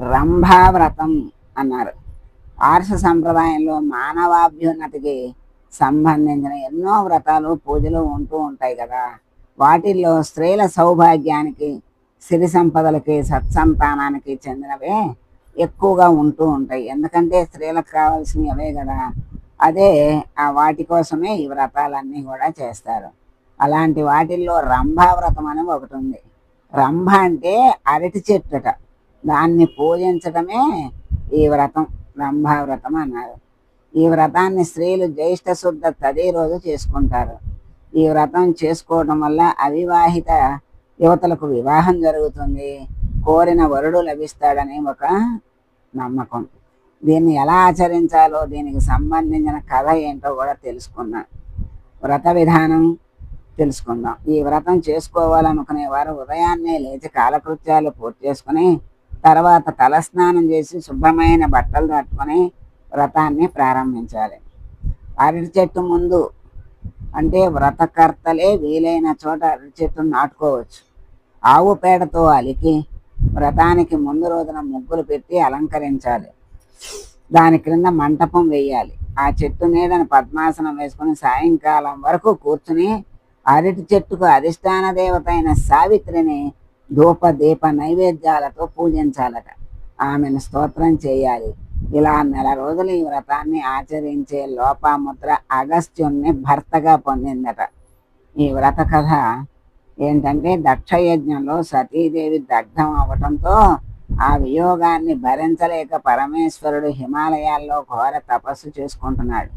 రంభావ్రతం అన్నారు. ఆర్ష సంప్రదాయంలో మానవాభ్యున్నతికి సంబంధించిన ఎన్నో వ్రతాలు పూజలు ఉంటూ ఉంటాయి కదా. వాటిల్లో స్త్రీల సౌభాగ్యానికి సిరి సంపదలకి సత్సంతానానికి చెందినవే ఎక్కువగా ఉంటూ ఉంటాయి. ఎందుకంటే స్త్రీలకు కావాల్సినవి అవే కదా. అదే ఆ వాటి కోసమే ఈ వ్రతాలన్నీ కూడా చేస్తారు. అలాంటి వాటిల్లో రంభా వ్రతం అని ఒకటి ఉంది. రంభ అంటే అరటి చెట్టుట. దాన్ని పూజించడమే ఈ వ్రతం బ్రహ్మవ్రతం వ్రతం అన్నారు. ఈ వ్రతాన్ని స్త్రీలు జ్యేష్ఠ శుద్ధ తదే రోజు చేసుకుంటారు. ఈ వ్రతం చేసుకోవడం వల్ల అవివాహిత యువతలకు వివాహం జరుగుతుంది. కోరిన వరుడు లభిస్తాడని ఒక నమ్మకం. దీన్ని ఎలా ఆచరించాలో దీనికి సంబంధించిన కథ ఏంటో కూడా తెలుసుకుందాం. వ్రత విధానం తెలుసుకుందాం. ఈ వ్రతం చేసుకోవాలనుకునే వారు ఉదయాన్నే లేచి కాలకృత్యాలు పూర్తి చేసుకుని తర్వాత తలస్నానం చేసి శుభ్రమైన బట్టలు కట్టుకొని వ్రతాన్ని ప్రారంభించాలి. అరటి చెట్టు ముందు అంటే వ్రతకర్తలే వీలైన చోట అరటి చెట్టును నాటుకోవచ్చు. ఆవు పేడతో అలికి వ్రతానికి ముందు రోజున ముగ్గులు పెట్టి అలంకరించాలి. దాని క్రింద మంటపం వేయాలి. ఆ చెట్టు నీడని పద్మాసనం వేసుకుని సాయంకాలం వరకు కూర్చుని అరటి చెట్టుకు అధిష్టాన దేవత అయిన సావిత్రిని ధూప దీప నైవేద్యాలతో పూజించాలట. ఆమెను స్తోత్రం చేయాలి. ఇలా నెల రోజులు ఈ వ్రతాన్ని ఆచరించే లోపాముద్ర అగస్త్యుణ్ణి భర్తగా పొందిందట. ఈ వ్రత కథ ఏంటంటే దక్షయజ్ఞంలో సతీదేవి దగ్ధం అవటంతో ఆ వియోగాన్ని భరించలేక పరమేశ్వరుడు హిమాలయాల్లో ఘోర తపస్సు చేసుకుంటున్నాడు.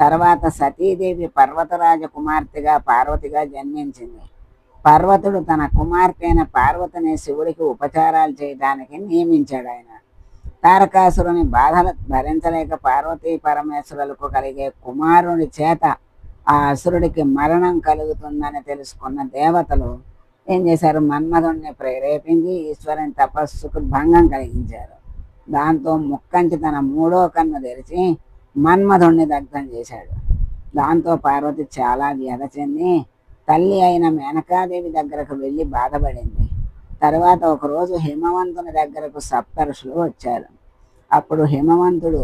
తర్వాత సతీదేవి పర్వతరాజ కుమార్తెగా పార్వతిగా జన్మించింది. పర్వతుడు తన కుమార్తె అయిన పార్వతిని శివుడికి ఉపచారాలు చేయడానికి నియమించాడు ఆయన. తారకాసురుని బాధలు భరించలేక పార్వతీ పరమేశ్వరులకు కలిగే కుమారుని చేత ఆ అసురుడికి మరణం కలుగుతుందని తెలుసుకున్న దేవతలు ఏం చేశారు? మన్మధుణ్ణి ప్రేరేపించి ఈశ్వరుని తపస్సుకు భంగం కలిగించారు. దాంతో ముక్కంటి తన మూడో కన్ను తెరిచి మన్మధుణ్ణి దగ్ధం చేశాడు. దాంతో పార్వతి చాలా వ్యధ చెంది తల్లి అయిన మేనకాదేవి దగ్గరకు వెళ్ళి బాధపడింది. తర్వాత ఒకరోజు హిమవంతుని దగ్గరకు సప్తరుషులు వచ్చారు. అప్పుడు హిమవంతుడు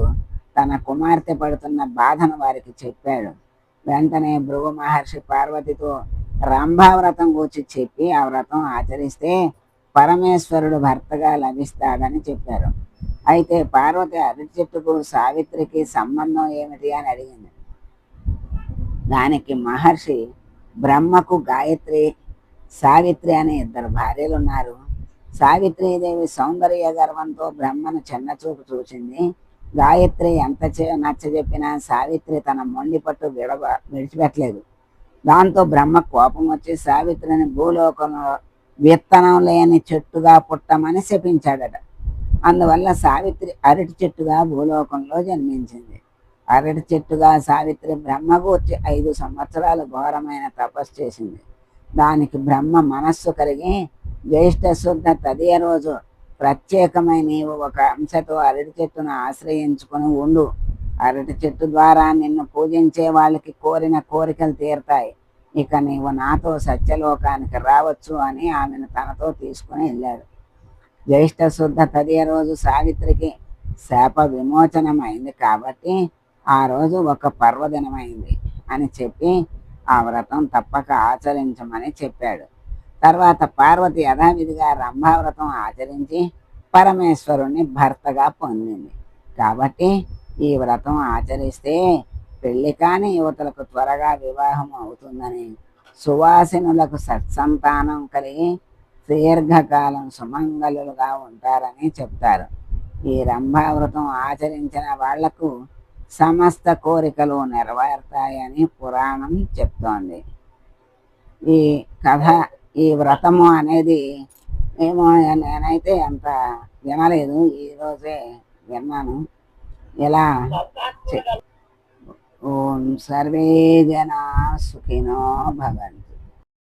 తన కుమార్తె పడుతున్న బాధను వారికి చెప్పాడు. వెంటనే భృగు మహర్షి పార్వతితో రంభావ్రతం గూర్చి చెప్పి ఆ వ్రతం ఆచరిస్తే పరమేశ్వరుడు భర్తగా లభిస్తాడని చెప్పారు. అయితే పార్వతి అరటి చెట్టుకు సావిత్రికి సంబంధం ఏమిటి అని అడిగింది. దానికి మహర్షి బ్రహ్మకు గాయత్రి సావిత్రి అనే ఇద్దరు భార్యలు ఉన్నారు సావిత్రీదేవి సౌందర్య గర్వంతో బ్రహ్మను చిన్నచూపు చూసింది గాయత్రి ఎంత నచ్చ చెప్పినా సావిత్రి తన మొండి పట్టు విడవ విడిచిపెట్టలేదు. దాంతో బ్రహ్మ కోపం వచ్చి సావిత్రిని భూలోకంలో విత్తనం లేని చెట్టుగా పుట్టమని శపించాడట. అందువల్ల సావిత్రి అరటి చెట్టుగా భూలోకంలో జన్మించింది. అరటి చెట్టుగా సావిత్రి బ్రహ్మగూర్చి ఐదు సంవత్సరాలు ఘోరమైన తపస్సు చేసింది. దానికి బ్రహ్మ మనస్సు కలిగి జ్యేష్ఠ శుద్ధ తదియ రోజు ప్రత్యేకమైన నీవు ఒక అంశతో అరటి చెట్టును ఆశ్రయించుకుని ఉండు. అరటి చెట్టు ద్వారా నిన్ను పూజించే వాళ్ళకి కోరిన కోరికలు తీరుతాయి. ఇక నీవు నాతో సత్యలోకానికి రావచ్చు అని ఆమెను తనతో తీసుకుని వెళ్ళాడు. జ్యేష్ఠ శుద్ధ తదియ రోజు సావిత్రికి శాప విమోచనమైంది కాబట్టి ఆ రోజు ఒక పర్వదినమైంది అని చెప్పి ఆ వ్రతం తప్పక ఆచరించమని చెప్పాడు. తర్వాత పార్వతి యథావిధిగా రంభావ్రతం ఆచరించి పరమేశ్వరుణ్ణి భర్తగా పొందింది. కాబట్టి ఈ వ్రతం ఆచరిస్తే పెళ్ళి కాని యువతలకు త్వరగా వివాహం అవుతుందని సువాసినులకు సత్సంతానం కలిగి దీర్ఘకాలం సుమంగళులుగా ఉంటారని చెప్తారు. ఈ రంభావ్రతం ఆచరించిన వాళ్ళకు సమస్త కోరికలు నెరవేరుతాయని పురాణం చెప్తోంది. ఈ కథ ఈ వ్రతము అనేది ఏమో నేనైతే అంత వినలేదు. ఈరోజే విన్నాను. ఎలా? చె- ఓం సర్వే జనా సుఖినో భవంతు.